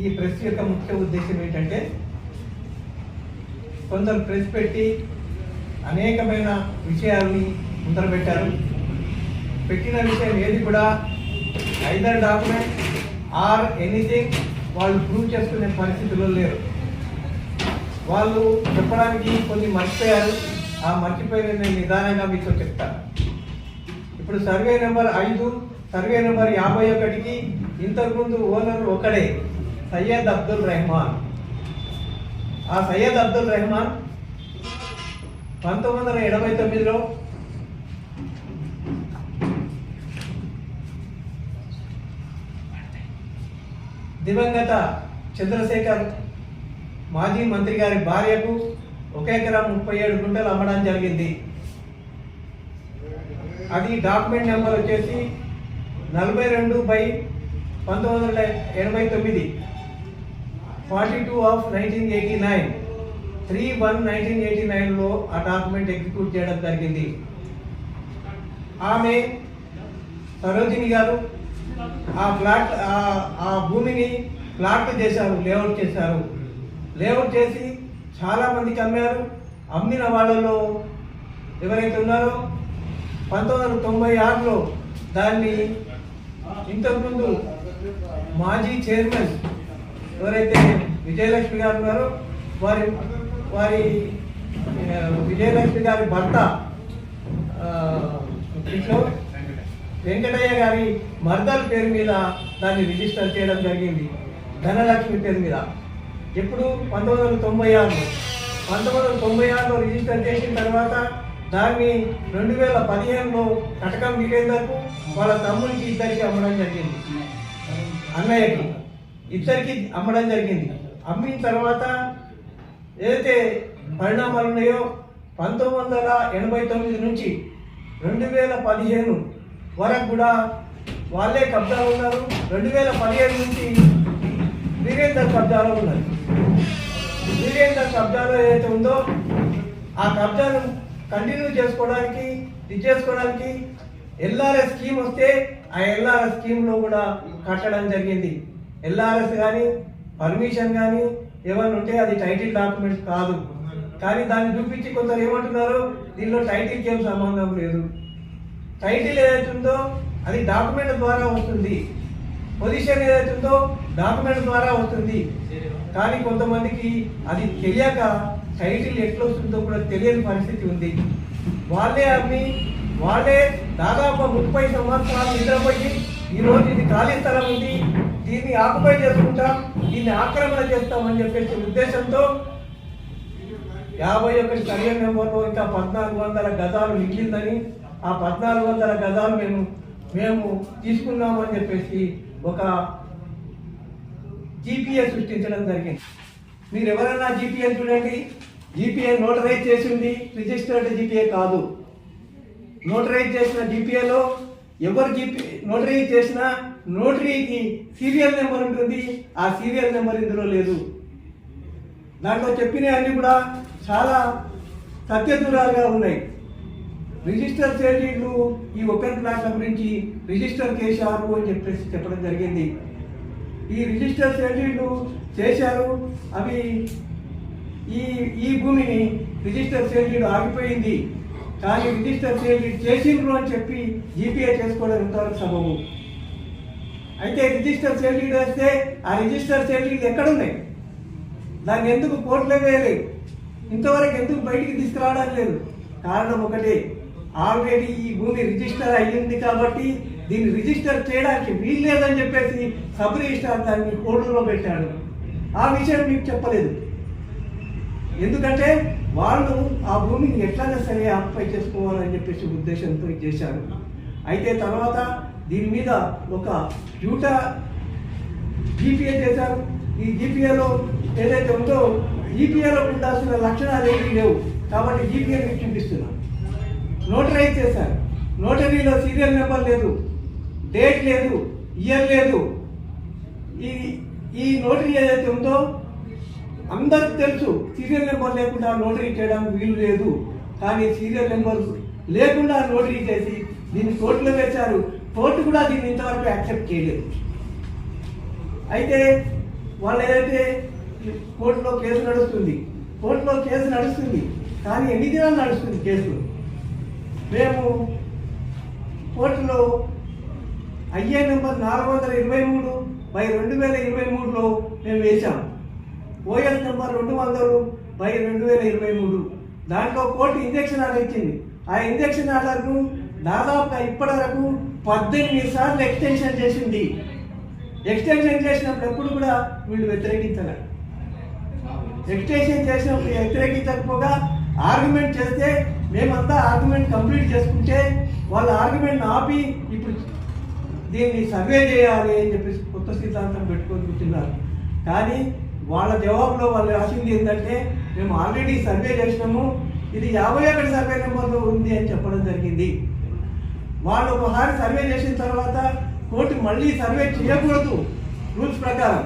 ఈ ప్రెస్ యొక్క ముఖ్య ఉద్దేశం ఏంటంటే కొందరు ప్రెస్ పెట్టి అనేకమైన విషయాల్ని ముందర పెట్టారు. పెట్టిన విషయం ఏది కూడా ఐదర్ డాక్యుమెంట్ ఆర్ ఎనీథింగ్ వాళ్ళు ప్రూవ్ చేసుకునే పరిస్థితుల్లో లేరు. వాళ్ళు చెప్పడానికి కొన్ని మర్చిపోయారు. ఆ మర్చిపోయిన నేను నిదానంగా మీతో చెప్తాను. ఇప్పుడు సర్వే నెంబర్ ఐదు సర్వే నెంబర్ యాభై ఒకటికి ఇంతకుముందు ఓనర్ ఒకడే. సయ్యద్ అబ్దుల్ రెహమాన్. ఆ సయ్యద్ అబ్దుల్ రెహమాన్ పంతొమ్మిది వందల ఎనభై తొమ్మిదిలో దివంగత చంద్రశేఖర్ మాజీ మంత్రి గారి భార్యకు ఒక ఎకరం ముప్పై ఏడు గుంటలు అమ్మడం జరిగింది. అది డాక్యుమెంట్ నెంబర్ వచ్చేసి నలభై రెండు బై పంతొమ్మిది వందల ఎనభై తొమ్మిది. Forty two of nineteen eighty nine. Three one nineteen eighty నైన్లో ఆ డాక్యుమెంట్ ఎగ్జిక్యూట్ చేయడం జరిగింది. ఆమె సరోజిని గారు ఆ ప్లాట్ ఆ- భూమిని ప్లాట్ చేశారు లేఅవుట్ చేశారు. లేఅవుట్ చేసి చాలా మందికి అమ్మారు అమ్మిన వాళ్ళలో ఎవరైతే ఉన్నారో పంతొమ్మిది వందల తొంభై ఆరులో దాన్ని ఇంతకుముందు మాజీ చైర్మన్ ఎవరైతే విజయలక్ష్మి గారు ఉన్నారో వారి వారి విజయలక్ష్మి గారి భర్త వెంకటయ్య గారి మర్దల్ పేరు మీద దాన్ని రిజిస్టర్ చేయడం జరిగింది. ధనలక్ష్మి పేరు మీద. ఎప్పుడు? పంతొమ్మిది వందల తొంభై ఆరులో. పంతొమ్మిది వందల తొంభై ఆరులో రిజిస్టర్ చేసిన తర్వాత దాన్ని రెండు వేల పదిహేనులో కటకం వీరేందర్కు వాళ్ళ తమ్ముడికి ఇద్దరికి అమ్మడం జరిగింది. అన్నయ్యకి. ఇద్దరికి అమ్మడం జరిగింది. అమ్మిన తర్వాత ఏదైతే పరిణామాలు ఉన్నాయో పంతొమ్మిది వందల ఎనభై తొమ్మిది నుంచి రెండు వేల పదిహేను వరకు కూడా వాళ్ళే కబ్జాలో ఉన్నారు. రెండు వేల పదిహేను నుంచి వీరేందర్ కబ్జాలో ఉన్నారు. వీరేందర్ కబ్జాలో ఏదైతే ఉందో ఆ కబ్జాను కంటిన్యూ చేసుకోవడానికి ఇది చేసుకోవడానికి ఎల్ఆర్ఎస్ స్కీమ్ వస్తే ఆ ఎల్ఆర్ఎస్ స్కీమ్లో కూడా కట్టడం జరిగింది. ఎల్ఆర్ఎస్ కానీ పర్మిషన్ కానీ ఏమైనా ఉంటే అది టైటిల్ డాక్యుమెంట్స్ కాదు. కానీ దాన్ని చూపించి కొందరు ఏమంటున్నారు దీనిలో టైటిల్కి ఏం సంబంధం లేదు. టైటిల్ ఏదైతే ఉందో అది డాక్యుమెంట్ ద్వారా వస్తుంది. పొజిషన్ ఏదైతే ఉందో డాక్యుమెంట్ ద్వారా వస్తుంది. కానీ కొంతమందికి అది తెలియక టైటిల్ ఎట్లా వస్తుందో కూడా తెలియని పరిస్థితి ఉంది. వాళ్ళే అమ్మి వాళ్ళే దాదాపు ముప్పై సంవత్సరాలు నిద్రపోయి ఈ రోజు ఇది ఖాళీ స్థలం ఉంది. దీన్ని ఆకుపై చేసుకుంటాం దీన్ని ఆక్రమణ చేస్తామని చెప్పేసి ఉద్దేశంతో యాభై ఒకటి సర్వే నెంబర్లో ఇంకా పద్నాలుగు వందల గజాలు మిగిలిందని ఆ పద్నాలుగు వందల గజాలు మేము మేము తీసుకున్నామని చెప్పేసి ఒక జీపీఏ సృష్టించడం జరిగింది. మీరు ఎవరైనా జీపీఏ చూడండి జీపీఏ నోటరైజ్ చేసింది రిజిస్టర్డ్ జీపీఏ కాదు. నోటరైజ్ చేసిన జీపీఏలో ఎవరికి జీపీ చేసినా నోటరీకి సీరియల్ నెంబర్ ఉంటుంది ఆ సీరియల్ నెంబర్ ఇందులో లేదు. దాంట్లో చెప్పినవి అన్ని కూడా చాలా సత్యదూరాలుగా ఉన్నాయి. రిజిస్టర్ చేసేట్లు ఈ ఓపెన్ ప్లాట్ల గురించి రిజిస్టర్ చేశారు అని చెప్పేసి చెప్పడం జరిగింది. ఈ రిజిస్టర్ చేసేట్లు చేశారు అవి ఈ ఈ భూమిని రిజిస్టర్ చేసేట్లు ఆగిపోయింది. కానీ రిజిస్టర్ చేయడీలు చేసిండ్రు అని చెప్పి జీపీఏ చేసుకోవడం ఇంతవరకు సబబు? అయితే రిజిస్టర్ సేల్ లీడ్ వస్తే ఆ రిజిస్టర్ సేల్ చేయడీలు ఎక్కడున్నాయి? దాన్ని ఎందుకు కోర్టులో వేయలేదు ఇంతవరకు ఎందుకు బయటికి తీసుకురావడం లేదు? కారణం ఒకటే ఆల్రెడీ ఈ భూమి రిజిస్టర్ అయ్యింది కాబట్టి దీన్ని రిజిస్టర్ చేయడానికి వీలు లేదని చెప్పేసి సబ్ రిజిస్టర్ దాన్ని కోర్టులో పెట్టాడు. ఆ విషయం మీకు చెప్పలేదు. ఎందుకంటే వాళ్ళు ఆ భూమిని ఎట్లాగా సరే ఆక్యుపై చేసుకోవాలని చెప్పేసి ఉద్దేశంతో ఇది చేశారు. అయితే తర్వాత దీని మీద ఒక డ్యూటా జీపీఏ చేశారు. ఈ జీపీఏలో ఏదైతే ఉందో జీపీఏలో ఉండాల్సిన లక్షణాలు ఏమీ లేవు. కాబట్టి జీపీఏ మీకు చూపిస్తున్నాను నోటరైజ్ చేశారు. నోటరీలో సీరియల్ నెంబర్ లేదు. డేట్ లేదు. ఇయర్ లేదు. ఈ ఈ నోటరీ ఏదైతే ఉందో అందరికి తెలుసు సీరియల్ నెంబర్ లేకుండా నోటరీ చేయడానికి వీలు లేదు. కానీ సీరియల్ నెంబర్ లేకుండా నోటరీ చేసి దీన్ని కోర్టులో వేశారు. కోర్టు కూడా దీన్ని ఇంతవరకు యాక్సెప్ట్ చేయలేదు. అయితే వాళ్ళు ఏదైతే కోర్టులో కేసు నడుస్తుంది కోర్టులో కేసు నడుస్తుంది కానీ ఎన్ని దినాలు నడుస్తుంది కేసు? మేము కోర్టులో ఐఏ నెంబర్ నాలుగు వందల ఇరవై మూడు బై రెండు వేల ఇరవై మూడులో మేము వేశాం. ఓఎల్ నెంబర్ రెండు వందలు బై రెండు వేల ఇరవై మూడు. దాంట్లో కోర్టు ఇంజక్షన్ ఆర్డర్ ఇచ్చింది. ఆ ఇంజక్షన్ ఆర్డర్ను దాదాపుగా ఇప్పటి వరకు పద్దెనిమిది సార్లు ఎక్స్టెన్షన్ చేసింది. ఎక్స్టెన్షన్ చేసినప్పుడు ఎప్పుడు కూడా వీళ్ళు వ్యతిరేకించారు ఎక్స్టెన్షన్ చేసినప్పుడు వ్యతిరేకించకపోగా ఆర్గ్యుమెంట్ చేస్తే మేమంతా ఆర్గ్యుమెంట్ కంప్లీట్ చేసుకుంటే వాళ్ళ ఆర్గ్యుమెంట్ ఆపి ఇప్పుడు దీన్ని సర్వే చేయాలి అని చెప్పేసి కొత్త సిద్ధాంతం పెట్టుకొని కూర్చున్నారు. కానీ వాళ్ళ జవాబులో వాళ్ళు రాసింది ఏంటంటే మేము ఆల్రెడీ సర్వే చేసినాము. ఇది యాభై ఒకటి సర్వే నెంబర్లో ఉంది అని చెప్పడం జరిగింది. వాళ్ళు ఒకసారి సర్వే చేసిన తర్వాత కోర్టు మళ్ళీ సర్వే చేయకూడదు రూల్స్ ప్రకారం.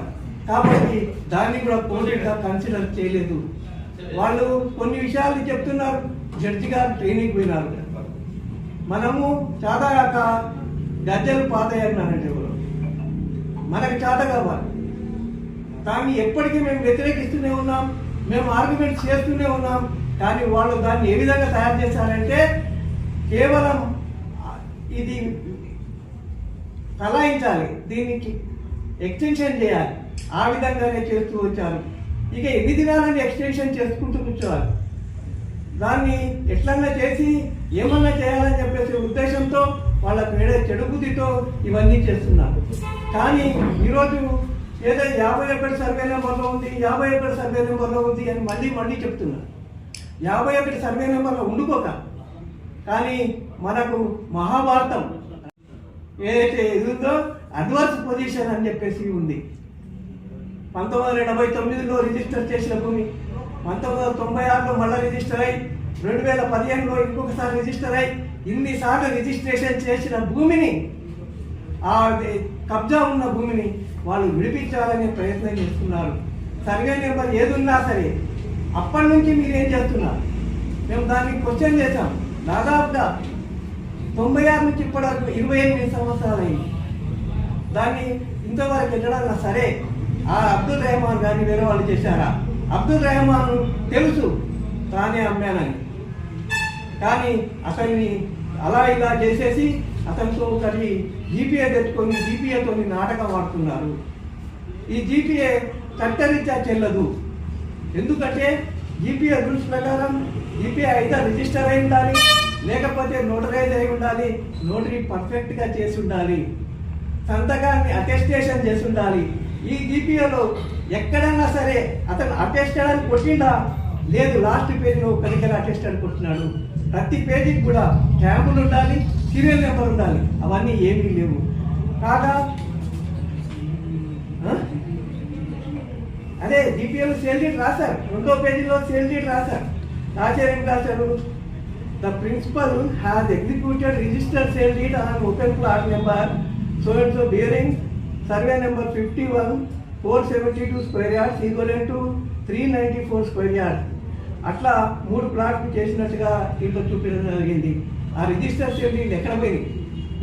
కాబట్టి దాన్ని కూడా కోర్టుగా కన్సిడర్ చేయలేదు. వాళ్ళు కొన్ని విషయాలు చెప్తున్నారు. జడ్జి గారు ట్రైనింగ్ పోయినారు. మనము చాదాక గజ్జలు పాతయ్యారు అన్నట్టు మనకు చాత కావాలి. దాన్ని ఎప్పటికీ మేము వ్యతిరేకిస్తూనే ఉన్నాం. మేము ఆర్గ్యుమెంట్ చేస్తూనే ఉన్నాం. కానీ వాళ్ళు దాన్ని ఏ విధంగా తయారు చేశారంటే కేవలం ఇది కలాయించాలి దీనికి ఎక్స్టెన్షన్ చేయాలి. ఆ విధంగానే చేస్తూ వచ్చారు. ఇక ఎన్ని దినాలని ఎక్స్టెన్షన్ చేసుకుంటూ కూర్చోవాలి? దాన్ని ఎట్లన్నా చేసి ఏమన్నా చేయాలని చెప్పేసి ఉద్దేశంతో వాళ్ళ పేడ చెడు బుద్ధితో ఇవన్నీ చేస్తున్నారు. కానీ ఈరోజు లేదా యాభై ఒకటి సర్వే నెంబర్లో ఉంది యాభై ఒకటి సర్వే నెంబర్లో ఉంది అని మళ్ళీ మళ్ళీ చెప్తున్నారు. యాభై ఒకటి సర్వే నెంబర్లో ఉండుకోక కానీ మనకు మహాభారతం ఏదైతే ఎదుగుతో అడ్వాన్స్ పొజిషన్ అని చెప్పేసి ఉంది. పంతొమ్మిది వందల ఎనభై తొమ్మిదిలో రిజిస్టర్ చేసిన భూమి పంతొమ్మిది వందల తొంభై ఆరులో మళ్ళీ రిజిస్టర్ అయి రెండు వేల పదిహేనులో ఇంకొకసారి రిజిస్టర్ అయి ఇన్నిసార్లు రిజిస్ట్రేషన్ చేసిన భూమిని ఆ కబ్జా ఉన్న భూమిని వాళ్ళు విడిపించాలనే ప్రయత్నం చేస్తున్నారు. సర్వే నెంబర్ ఏదున్నా సరే అప్పటి నుంచి మీరు ఏం చేస్తున్నారు? మేము దాన్ని క్వశ్చన్ చేశాం. దాదాపుగా తొంభై ఆరు నుంచి ఇప్పటి ఇరవై ఎనిమిది సంవత్సరాలు అయింది దాన్ని ఇంతవరకు వెళ్ళడాన్నా సరే ఆ అబ్దుల్ రెహమాన్ గారిని వేరే వాళ్ళు చేశారా? అబ్దుల్ రెహమాన్ తెలుసు తానే అమ్మానని. కానీ అతన్ని అలా ఇలా చేసేసి అతనితో కలిగి జీపీఏ తెచ్చుకొని జీపీఏతో నాటకం ఆడుతున్నారు. ఈ జీపీఏ చట్టరీత్యా చెల్లదు. ఎందుకంటే జీపీఏ రూల్స్ ప్రకారం జీపీఏ అయితే రిజిస్టర్ అయి ఉండాలి లేకపోతే నోటరైజ్ అయి ఉండాలి నోటరీ పర్ఫెక్ట్గా చేసి ఉండాలి సంతకాన్ని అటెస్టేషన్ చేసి ఉండాలి. ఈ జీపీఏలో ఎక్కడన్నా సరే అతను అటెస్టెడ్ అని కొట్టిండా? లేదు లాస్ట్ పేజీలో ఒక దగ్గర అటెస్టెడ్ అని కొట్టినాడు. ప్రతి పేజీకి కూడా క్యాంపులు ఉండాలి సీరియల్ నెంబర్ ఉండాలి. అవన్నీ ఏమీ లేవు. కాగా అదే జీపీఎల్ సేల్ డీట్ రాశారు. రెండో పేజీలో సేల్ డీట్ రాశారు. రాశారు ఏం రాశారు the principal has executed register sale deed on open plot number so and so bearing survey number fifty one four seventy two square yards equivalent to three ninety four square yard అట్లా మూడు ప్లాట్లు చేసినట్టుగా దీంట్లో చూపించడం జరిగింది. ఆ register sale ఎక్కడ పోయింది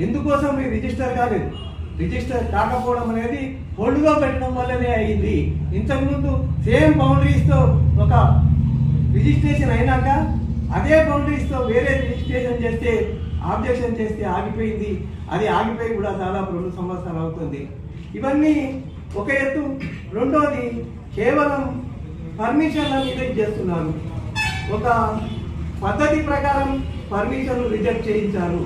ఎందుకోసం మీ రిజిస్టర్ కాలేదు? రిజిస్టర్ కాకపోవడం అనేది హోల్డ్గా పెట్టడం వల్లనే అయింది. ఇంతకుముందు సేమ్ బౌండరీస్తో ఒక రిజిస్ట్రేషన్ అయినాక అదే బౌండరీస్తో వేరే రిజిస్ట్రేషన్ చేస్తే ఆబ్జెక్షన్ చేస్తే ఆగిపోయింది. అది ఆగిపోయి కూడా దాదాపు రెండు సంవత్సరాలు అవుతుంది. ఇవన్నీ ఒక ఎత్తు. రెండోది కేవలం పర్మిషన్ల మీద చేస్తున్నారు. ఒక పద్ధతి ప్రకారం పర్మిషన్లు రిజెక్ట్ చేయించారు.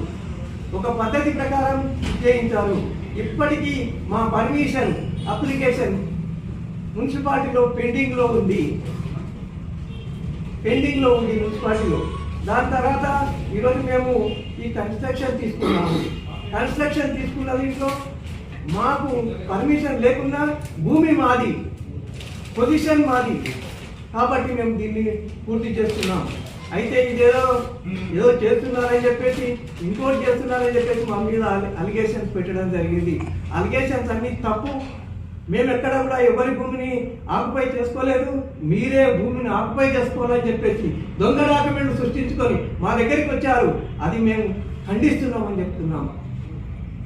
ఒక పద్ధతి ప్రకారం చేయించారు. ఇప్పటికీ మా పర్మిషన్ అప్లికేషన్ మున్సిపాలిటీలో పెండింగ్లో ఉంది. పెండింగ్లో ఉంది మున్సిపాలిటీలో. దాని తర్వాత ఈరోజు మేము ఈ కన్స్ట్రక్షన్ తీసుకున్నాము. కన్స్ట్రక్షన్ తీసుకున్న దీంట్లో మాకు పర్మిషన్ లేకుండా భూమి మాది పొజిషన్ మాది. కాబట్టి మేము దీన్ని పూర్తి చేస్తున్నాం అయితే ఇదేదో ఏదో చేస్తున్నారని చెప్పేసి ఇంకోటి చేస్తున్నారని చెప్పేసి మా మీద అలిగేషన్స్ పెట్టడం జరిగింది. అలిగేషన్స్ అన్ని తప్పు. మేము ఎక్కడ కూడా ఎవరి భూమిని ఆక్యుపై చేసుకోలేదు. మీరే భూమిని ఆక్యుపై చేసుకోవాలని చెప్పేసి దొంగ డాక్యుమెంట్ సృష్టించుకొని మా దగ్గరికి వచ్చారు. అది మేము ఖండిస్తున్నామని చెప్తున్నాం.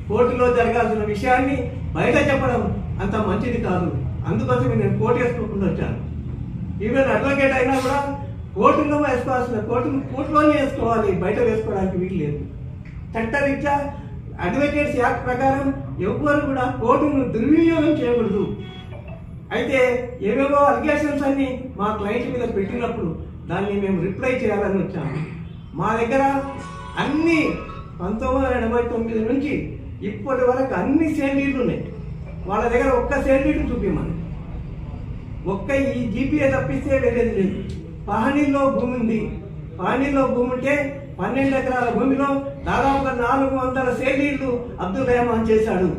కోర్టులో జరగాల్సిన విషయాన్ని బయట చెప్పడం అంత మంచిది కాదు. అందుకోసం నేను కోర్టు వేసుకోకుండా వచ్చాను. ఈవెన్ అడ్వకేట్ అయినా కూడా కోర్టులో వేసుకోవాల్సిన కోర్టు కోర్టులోనే వేసుకోవాలి. బయట వేసుకోవడానికి వీలు లేదు. చట్టరీత్యా అడ్వకేట్స్ యాక్ట్ ప్రకారం ఎవ్వరు కూడా కోర్టును దుర్వినియోగం చేయకూడదు. అయితే ఏవేవో అలిగేషన్స్ అన్ని మా క్లయింట్ మీద పెట్టినప్పుడు దాన్ని మేము రిప్లై చేయాలని వచ్చాము. మా దగ్గర అన్ని పంతొమ్మిది వందల ఎనభై తొమ్మిది నుంచి ఇప్పటి వరకు అన్ని సేల్లీలు ఉన్నాయి. వాళ్ళ దగ్గర ఒక్క సేల్లీలు చూపించమని. ఒక్క ఈ జీపీఏ తప్పిస్తే వేరేది లేదు. పహనీలో భూమి ఉంది. పహనీలో భూమి ఉంటే పన్నెండు ఎకరాల భూమిలో దాదాపుగా నాలుగు వందల సేలీలు అబ్దుల్ రెహమాన్ చేశాడు.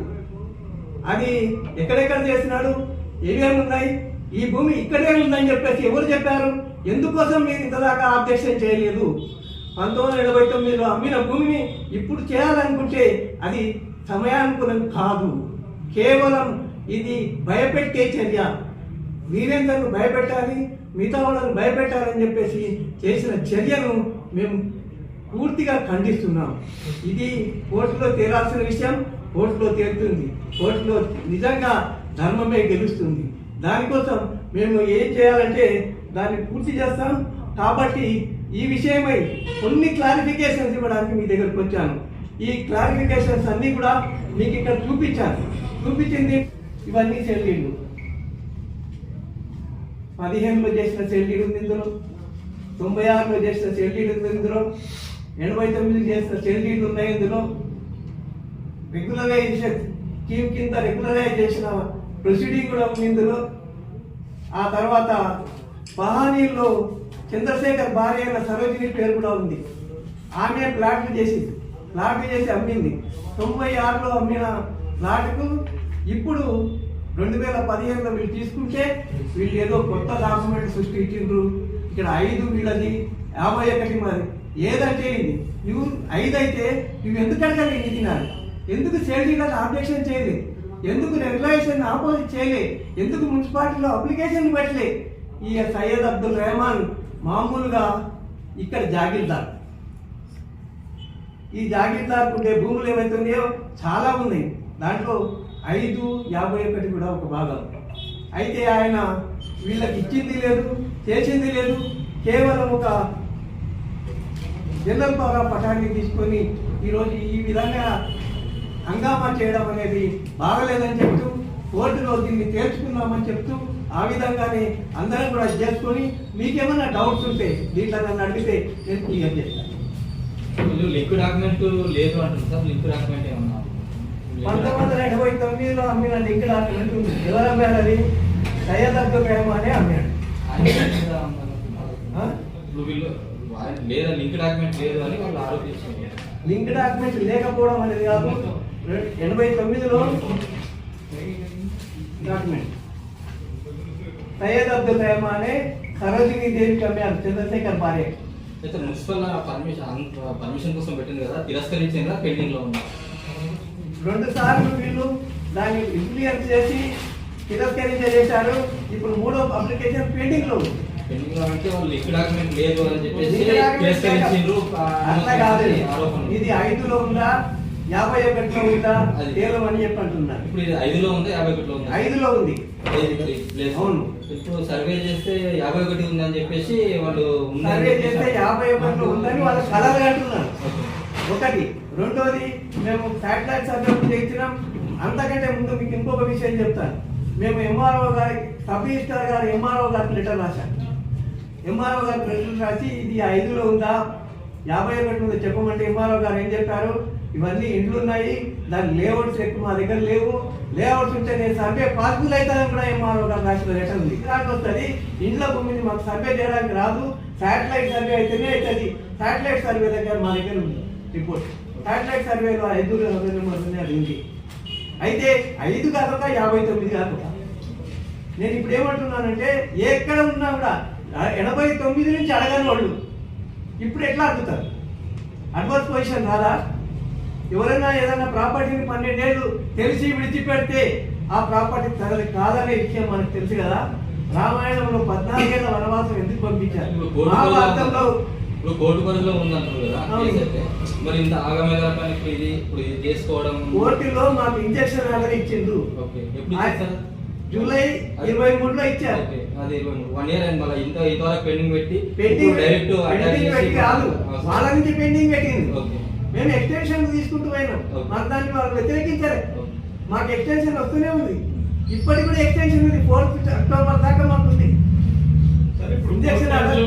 అది ఎక్కడెక్కడ చేసినాడు? ఏమేమి ఉన్నాయి ఈ భూమి ఇక్కడే ఉందని చెప్పేసి ఎవరు చెప్పారు? ఎందుకోసం మీరు ఇంతదాకా ఆబ్జెక్షన్ చేయలేదు? పంతొమ్మిది వందల ఎనభై తొమ్మిదిలో అమ్మిన భూమిని ఇప్పుడు చేయాలనుకుంటే అది సమయానుకూలం కాదు. కేవలం ఇది భయపెట్టే చర్య. మీరెందరు భయపెట్టాలి మిగతా వాళ్ళని భయపెట్టాలని చెప్పేసి చేసిన చర్యను మేము పూర్తిగా ఖండిస్తున్నాం. ఇది కోర్టులో తేలాల్సిన విషయం కోర్టులో తేలుతుంది. కోర్టులో నిజంగా ధర్మమే గెలుస్తుంది. దానికోసం మేము ఏం చేయాలంటే దాన్ని పూర్తి చేస్తాం. కాబట్టి ఈ విషయమై కొన్ని క్లారిఫికేషన్స్ ఇవ్వడానికి మీ దగ్గరకు వచ్చాను. ఈ క్లారిఫికేషన్స్ అన్నీ కూడా మీకు ఇక్కడ చూపించాను. చూపించింది ఇవన్నీ చెల్లిండు పదిహేనులో చేసిన సెల్లీడ్ ఉంది ఇందులో. తొంభై ఆరులో చేసిన సెల్లీడ్ ఉంది ఇందులో. ఎనభై తొమ్మిది చేసిన సెల్లీడ్ ఉన్నాయి ఇందులో. రెగ్యులరైజేషన్ స్కీమ్ కింద రెగ్యులరైజ్ చేసిన ప్రొసీడింగ్ కూడా ఉంది ఇందులో. ఆ తర్వాత పహానీలో చంద్రశేఖర్ భార్య అయిన సరోజిని పేరు కూడా ఉంది. ఆమె ప్లాట్లు చేసింది ప్లాట్లు చేసి అమ్మింది. తొంభై ఆరులో అమ్మిన ప్లాట్కు ఇప్పుడు రెండు వేల పదిహేనులో వీళ్ళు తీసుకుంటే వీళ్ళు ఏదో కొత్త డాక్యుమెంట్ సృష్టించిండ్రు ఇక్కడ ఐదు వీళ్ళది యాభై ఒకటి మరి. ఏదంటే ఇది నువ్వు ఐదు అయితే నువ్వు ఎందుకు అడగాలి ఇది తినాలి ఎందుకు సేల్డీలకు ఆబ్జెక్షన్ చేయలేదు ఎందుకు రెగ్యులేషన్ ఆపోజిట్ చేయలే? ఎందుకు మున్సిపాలిటీలో అప్లికేషన్ పెట్టలే? ఈ సయ్యద్ అబ్దుల్ రెహమాన్ మామూలుగా ఇక్కడ జాగిర్దార్. ఈ జాగీర్దార్కు ఉండే భూములు ఏవైతే ఉన్నాయో చాలా ఉన్నాయి. దాంట్లో ఐదు యాభై ఒకటి కూడా ఒక భాగం. అయితే ఆయన వీళ్ళకి ఇచ్చింది లేదు చేసింది లేదు కేవలం ఒక జనరల్ పవర్ పటాన్ని తీసుకొని ఈరోజు ఈ విధంగా హంగామా చేయడం అనేది బాగలేదని చెప్తూ కోర్టులో దీన్ని తేల్చుకుందామని చెప్తూ ఆ విధంగానే అందరం కూడా చేసుకొని మీకేమైనా డౌట్స్ ఉంటే దీంట్లో నన్ను అడిగితే నేను క్లియర్ చేస్తాను. వీళ్ళు లింక్ డాక్యుమెంట్ లేదు అంటుంది సార్ లింక్ డాక్యుమెంట్ ఏమన్నా పంతొమ్మిది వందల ఎనభై తొమ్మిదిలో అమ్మిన లింక్ డాక్యుమెంట్ ఉంది ఎవరు అమ్మాడు అది? సయ్యద్ అబ్దుల్ రెహమానే అమ్మాడు. లేదా లింక్ డాక్యుమెంట్ లేదు అని వాళ్ళు లింక్ డాక్యుమెంట్ లేకపోవడం అనేది కాదు. ఎనభై తొమ్మిదిలో డాక్యుమెంట్ సయ్యద్ అబ్దుల్ రెహమానే సరోజిని దేవికి అమ్మారు చంద్రశేఖర్ భార్య. అయితే మున్సిపల్ పర్మిషన్ పర్మిషన్ కోసం పెట్టింది కదా తిరస్కరించిందా పెండింగ్లో ఉందా? రెండు సార్లు వీళ్ళు దాన్ని ఇన్ఫ్లుయెన్స్ చేసి తిరస్కరించే చేశారు. ఇప్పుడు మూడో అప్లికేషన్ పెండింగ్లో అని అట్లా కాదు. ఇది ఐదులో ఉందా? యాభై ఒకటిలో ఉందా? అది. తేలమని చెప్పి అంటున్నారు. ఇప్పుడు ఇది ఐదులో ఉందా? యాభై ఒకటిలో ఉందా? ఐదులో ఉంది. అవును. ఇప్పుడు సర్వే చేస్తే యాభై ఒకటి ఉందని చెప్పేసి వాళ్ళు సర్వే చేస్తే యాభై ఒకటిలో ఉందని వాళ్ళు కలలు అంటున్నారు. ఒకటి. రెండోది మేము శాటిలైట్ సర్వే చేయించినాం. అంతకంటే ముందు మీకు ఇంకొక విషయం చెప్తాను. మేము ఎంఆర్ఓ గారి సబ్ రిజిస్టర్ గారు ఎంఆర్ఓ గారికి లెటర్ రాశాం. ఎంఆర్ఓ గారికి లెటర్ రాసి ఇది ఐదులో ఉందా? యాభై ఒకటి ఉందో. చెప్పమంటే ఎంఆర్ఓ గారు ఏం చెప్పారు? ఇవన్నీ ఇండ్లు ఉన్నాయి. దాని లేఅవుట్స్ ఎక్కువ మా దగ్గర లేవు. లేఅవుట్స్ ఉంటే నేను సర్వే పాసిబుల్ అవుతానని కూడా ఎంఆర్ఓ గారు రాసిన లెటర్ ఉంది. ఇలాంటి వస్తుంది. ఇండ్ల భూమిని మాకు సర్వే చేయడానికి రాదు. శాటిలైట్ సర్వే అయితేనే అవుతుంది శాటిలైట్ సర్వే దగ్గర మా దగ్గర ఉంది. రిపోర్ట్. శాటిలైట్ సర్వేలో ఐదు ఉంది అది ఉంది. అయితే ఐదు కాకుండా యాభై తొమ్మిది కాకుండా. నేను ఇప్పుడు ఏమంటున్నానంటే ఎక్కడ ఉన్నా కూడా ఎనభై తొమ్మిది నుంచి అడగని వాళ్ళు ఇప్పుడు ఎట్లా అడుగుతారు? అడ్వర్స్ పొజిషన్ రాదా? ఎవరైనా ఏదైనా ప్రాపర్టీని పన్నెండేళ్ళు తెలిసి విడిచిపెడితే ఆ ప్రాపర్టీ తనది కాదనే విషయం మనకు తెలుసు కదా. రామాయణంలో పద్నాలుగేళ్ళ వనవాసం ఎందుకు పంపించారు? మహాభారతంలో ఇప్పుడు కోర్టు పరిధిలో ఉందంటారు కదా అవును. కేసు అయితే. మరి ఇంత ఆగమేఘాల పని ఇప్పుడు ఇది ఇప్పుడు ఇది చేసుకోవడం కోర్టులో మాకు ఇంజక్షన్ ఆర్డర్ ఇచ్చిండ్రు. ఓకే ఎప్పుడు జూలై ఇరవై మూడులో ఇచ్చారు. అది వన్ ఇయర్ అయింది మళ్ళీ. ఇంత ఇంతవరకు పెండింగ్ పెట్టి పెండింగ్ డైరెక్ట్ పెండింగ్ పెట్టి కాదు. వాళ్ళ నుంచి పెండింగ్ పెట్టింది ఓకే. మేము ఎక్స్టెన్షన్ తీసుకుంటూ పోయినాం. మాకు దాన్ని వాళ్ళు వ్యతిరేకించారు. మాకు ఎక్స్టెన్షన్ వస్తూనే ఉంది. ఇప్పటికి కూడా ఎక్స్టెన్షన్ ఉంది. ఫోర్త్ అక్టోబర్ దాకా మాకు ఉంది సరే ఇప్పుడు ఇంజక్షన్ ఆర్డర్-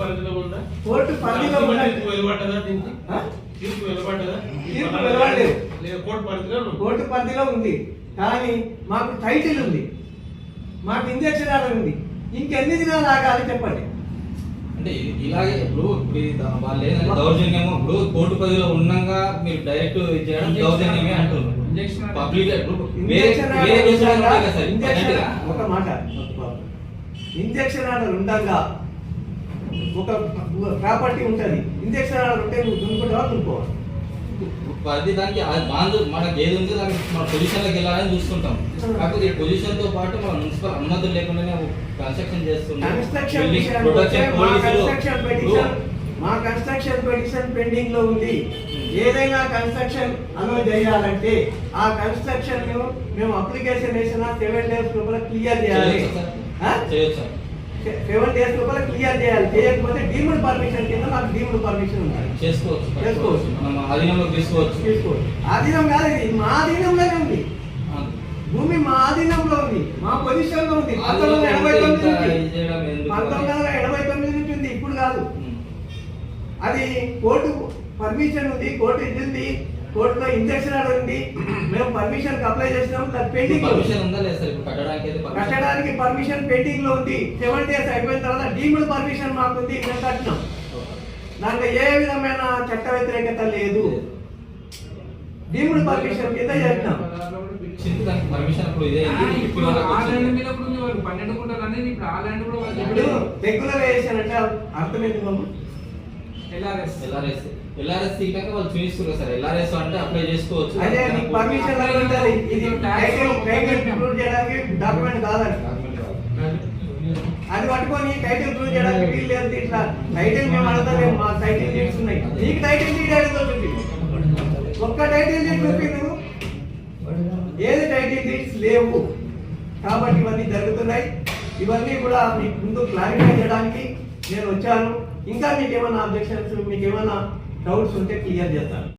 పరిధిలో ఉందా? కోర్టు పరిధిలో ఉందా. తీర్పు వెలువడ్డదా దీనికి? తీర్పు వెలువడ్డదా? తీర్పు వెలువడలేదు. లేదా కోర్టు పరిధిలో కోర్టు పరిధిలో ఉంది. కానీ మాకు టైటిల్ ఉంది. మాకు ఇంజక్షన్ ఆర్డర్ ఉంది. ఇంకెన్ని దినాలు ఆగాలి చెప్పండి. అంటే ఇలాగే ఇప్పుడు వాళ్ళు ఏంటంటే దౌర్జన్యము. ఇప్పుడు కోర్టు పరిధిలో ఉండగా మీరు డైరెక్ట్ చేయడం దౌర్జన్యమే అంటున్నారు. Injunction public? ఒక మాట. ఇంజక్షన్ ఆర్డర్ ఉండగా ఒక ప్రాపర్టీ ఉంటుంది. ఇంజక్షన్ ఉంటే నువ్వు దున్నుకుంటావా దున్నుకోవాలి ప్రతి దానికి బాంధు మనకి ఏది ఉందో దానికి మన పొజిషన్లోకి వెళ్ళాలని చూసుకుంటాం. కాకపోతే ఈ పొజిషన్తో పాటు మన మున్సిపల్ అనుమతులు లేకుండానే కన్స్ట్రక్షన్ చేస్తున్నాం మా కన్స్ట్రక్షన్ పెటిషన్ పెండింగ్లో ఉంది. ఏదైనా కన్స్ట్రక్షన్ అలో చేయాలంటే ఆ కన్స్ట్రక్షన్ మేము అప్లికేషన్ వేసిన సెవెన్ డేస్ లోపల క్లియర్ చేయాలి? చేయొచ్చా? సెవెన్ డేస్ లోపల క్లియర్ చేయాలి. చేయకపోతే డీమ్డ్ పర్మిషన్ కింద నాకు డీమ్డ్ పర్మిషన్ ఉంటుంది చేసుకోవచ్చు చేసుకోవచ్చు. మనం తీసుకోవచ్చు. ఆధీనం కాదు ఇది. మా ఆధీనంలోనే ఉంది. భూమి మా ఆధీనంలో ఉంది. మా పొజిషన్లో ఉంది పంతొమ్మిది వందల ఎనభై తొమ్మిది నుంచి? పంతొమ్మిది వందల ఎనభై తొమ్మిది నుంచి ఉంది. ఇప్పుడు కాదు. అది కోర్టు పర్మిషన్ ఉంది కోర్టు ఇచ్చింది కోర్టులో ఇంజక్షన్ ఉంది. మేము పర్మిషన్ అప్లై చేసినాం. దాని పెండింగ్ పర్మిషన్ ఉందా. లేదా సార్? కట్టడానికి? కట్టడానికి పర్మిషన్ పెండింగ్లో ఉంది. సెవెన్ డేస్ అయిపోయిన తర్వాత డీమ్డ్ పర్మిషన్ మాకు ఉంది మేము కట్టినాం. దాంట్లో ఏ విధమైన చట్ట వ్యతిరేకత లేదు. డీమ్డ్ పర్మిషన్ కింద చేసినాం. రెగ్యులర్ వేసాను అంటే అర్థమైంది బాబు. ఎల్ఆర్ఎస్ ఎల్ఆర్ఎస్ ఎల్ఆర్ఎస్ వాళ్ళు చూపిస్తున్నారు సార్. ఎల్ఆర్ఎస్ అంటే అప్లై చేసుకోవచ్చు. అదే నీకు పర్మిషన్ ఉంటుంది ఇది టైటిల్ టైటిల్ ప్రూవ్ చేయడానికి డాక్యుమెంట్ కాదండి. అది పట్టుకొని టైటిల్ ప్రూవ్ చేయడానికి వీలు లేదు ఇట్లా టైటిల్ మేము అడగలేము మా టైటిల్ డీడ్స్ ఉన్నాయి. నీకు టైటిల్ డీడ్ అడిగితే చూపి ఒక్క టైటిల్ డీడ్ చూపి నువ్వు ఏది టైటిల్ డీడ్స్ లేవు? కాబట్టి ఇవన్నీ జరుగుతున్నాయి. ఇవన్నీ కూడా మీకు ముందు క్లారిఫై చేయడానికి నేను వచ్చాను. ఇంకా మీకు ఏమైనా అబ్జెక్షన్స్ మీకు ఏమైనా డౌట్స్ ఉంటే క్లియర్ చేస్తాను